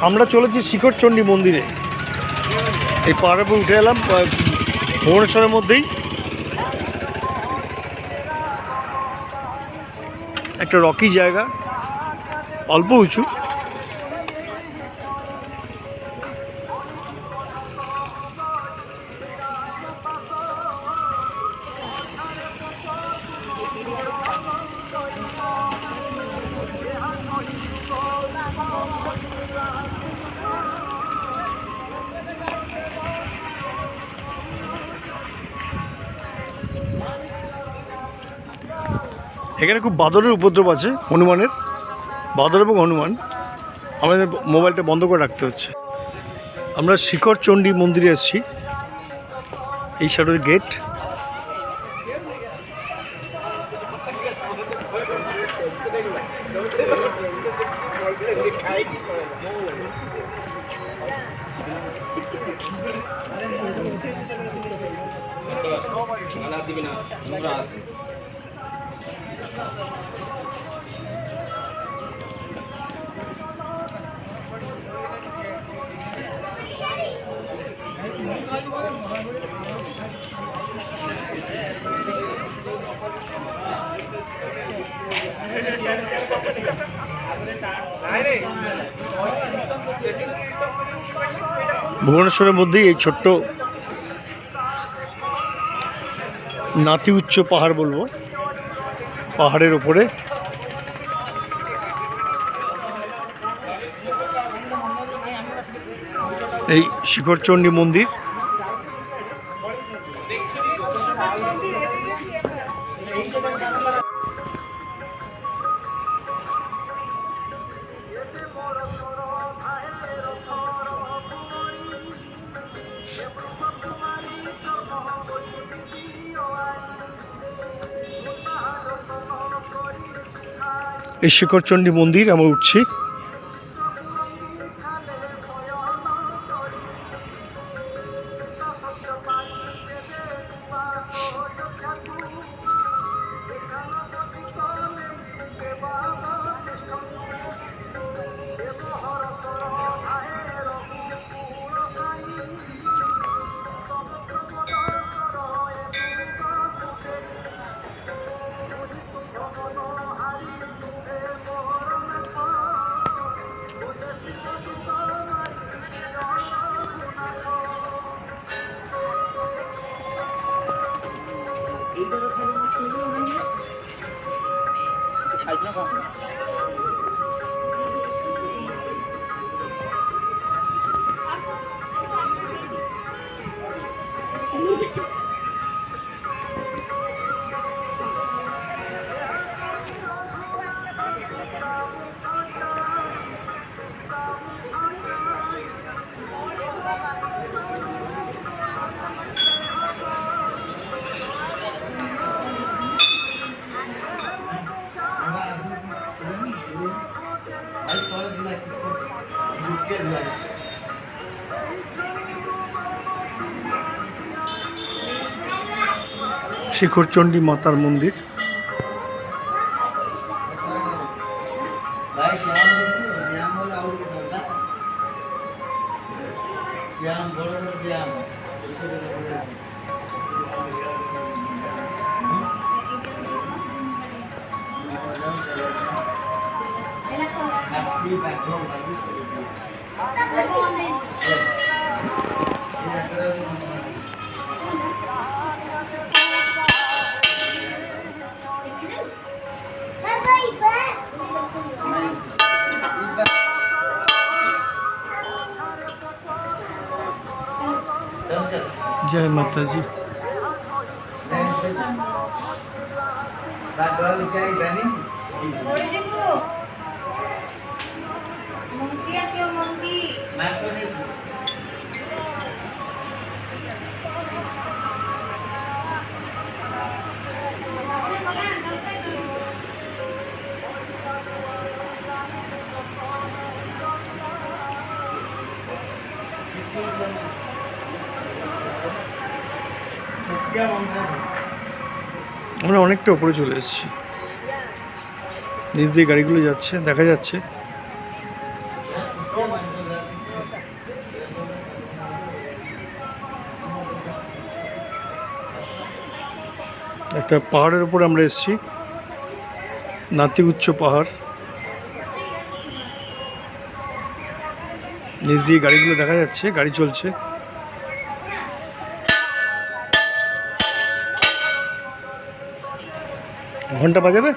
আমরা চলেছি শিখরচণ্ডী মন্দিরে। এই পাহাড়ের উঠে এলাম ভুবনেশ্বরের মধ্যেই। একটা রকি জায়গা, অল্প উঁচু। এখানে খুব বাদরের উপদ্রব আছে হনুমানের। বাদর এবং হনুমান আমাদের মোবাইলটা বন্ধ করে রাখতে হচ্ছে। আমরা শিখর চণ্ডী মন্দিরে এসেছি। এই সাইডের গেট ভুবনেশ্বরের মধ্যেই এই ছোট্ট নাতি উচ্চ পাহাড় বলব। পাহাড়ের উপরে। এই শিখরচণ্ডী মন্দির। এই শিখরচণ্ডী মন্দির আমরা উঠছি। Thank you. লাগছে। শিখরচণ্ডী মাতার মন্দির। જય માતાજી રાત વાળી ક્યાંય જાની আমরা অনেকটা উপরে চলে এসেছি। নিজ দিয়ে গাড়িগুলো যাচ্ছে দেখা যাচ্ছে। একটা পাহাড়ের উপরে আমরা এসেছি। নাতি উচ্চ পাহাড়। নিচ দিয়ে গাড়িগুলো দেখা যাচ্ছে, গাড়ি চলছে। ঘণ্টা বাজাবে?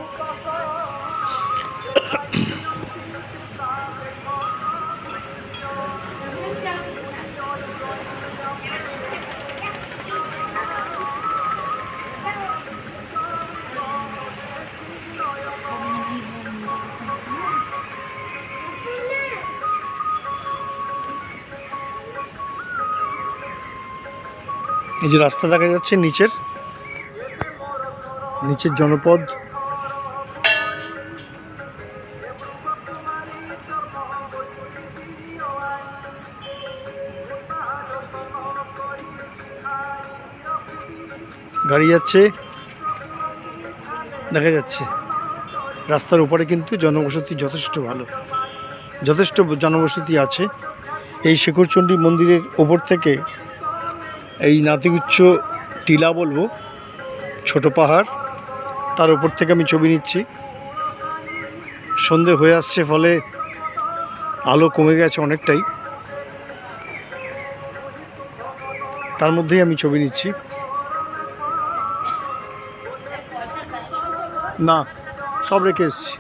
এই যে রাস্তা দেখা যাচ্ছে নিচের নিচের জনপদ। গাড়ি যাচ্ছে, দেখা যাচ্ছে। রাস্তার উপরে কিন্তু জনবসতি যথেষ্ট ভালো, যথেষ্ট জনবসতি আছে। এই শেখরচণ্ডী মন্দিরের ওপর থেকে এই নাতিগুচ্ছ টিলা বলব, ছোট পাহাড়, তার উপর থেকে আমি ছবি নিচ্ছি। সন্ধে হয়ে আসছে, ফলে আলো কমে গেছে অনেকটাই। তার মধ্যেই আমি ছবি নিচ্ছি। না, সব রেখে এসছি।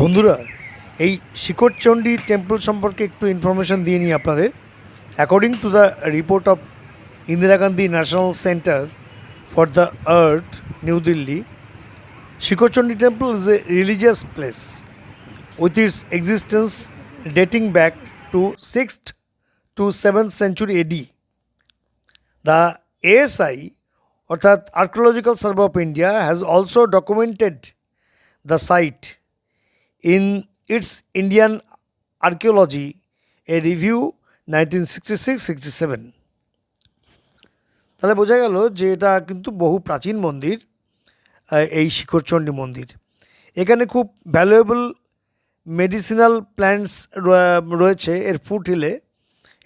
বন্ধুরা, এই শিখরচণ্ডী টেম্পল সম্পর্কে একটু ইনফরমেশন দিয়ে নিই আপনাদের according to the report of Indira Gandhi national centre for the arts new Delhi Shikharchandi temple is a religious place with its existence dating back to 6th to 7th century AD. The ASI অর্থাৎ archaeological survey of India has also documented the has also documented the site in its Indian Archaeology, a review 1966-67. তাহলে বোঝা গেল যে এটা কিন্তু বহু প্রাচীন মন্দির এই শিখরচণ্ডী মন্দির। এখানে খুব ভ্যালুয়েবল মেডিসিনাল প্ল্যান্টস রয়েছে এর ফুট হিলে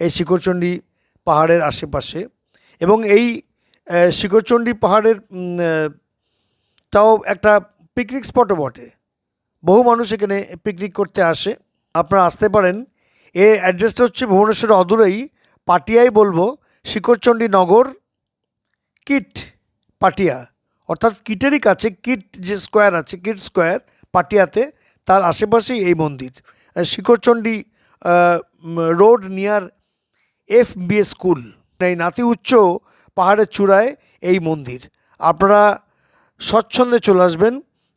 এই শিখরচণ্ডী পাহাড়ের আশেপাশে। এবং এই শিখরচণ্ডী পাহাড়ের তাও একটা পিকনিক স্পটও বটে। বহু মানুষ এখানে পিকনিক করতে আসে। আপনারা আসতে পারেন। এর অ্যাড্রেসটা হচ্ছে ভুবনেশ্বরের অদূরেই। পাটিয়াই বলব শিখরচণ্ডী নগর কিট পাটিয়া। অর্থাৎ কিটেরই কাছে কিট যে স্কোয়ার আছে কিট স্কোয়ার পাটিয়াতে তার আশেপাশেই এই মন্দির। আহ, Shikharchandi road near F B school এই নাতি উচ্চ পাহাড়ের চূড়ায় এই মন্দির। আপনারা স্বচ্ছন্দে চলে আসবেন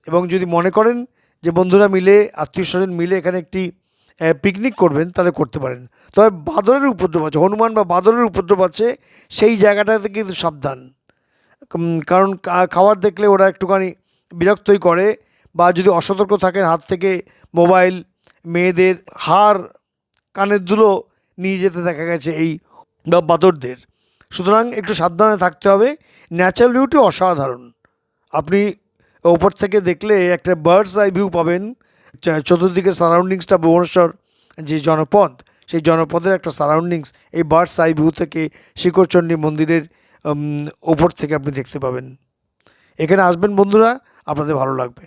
এবং যদি মনে করেন যে বন্ধুরা মিলে আত্মীয় স্বজন মিলে এখানে একটি পিকনিক করবেন, তাহলে করতে পারেন। তবে বাদরের উপদ্রব আছে, হনুমান বা বাদরের উপদ্রব আছে, সেই জায়গাটাতে কিন্তু সাবধান। কারণ খাবার দেখলে ওরা একটুখানি বিরক্তই করে, বা যদি অসতর্ক থাকেন, হাত থেকে মোবাইল, মেয়েদের হার কানের দুলো নিয়ে যেতে দেখা গেছে এই বাদরদের। সুতরাং একটু সাবধানে থাকতে হবে ন্যাচারাল বিউটি অসাধারণ। আপনি ওপর থেকে দেখলে একটা বার্ডস আই ভিউ পাবেন। চতুর্দিকে সারাউন্ডিংসটা ভুবনেশ্বর, যে জনপদ, সেই জনপদের একটা সারাউন্ডিংস এই বার্ডস আই ভিউ থেকে শিখরচণ্ডী মন্দিরের ওপর থেকে আপনি দেখতে পাবেন। এখানে আসবেন বন্ধুরা, আপনাদের ভালো লাগবে।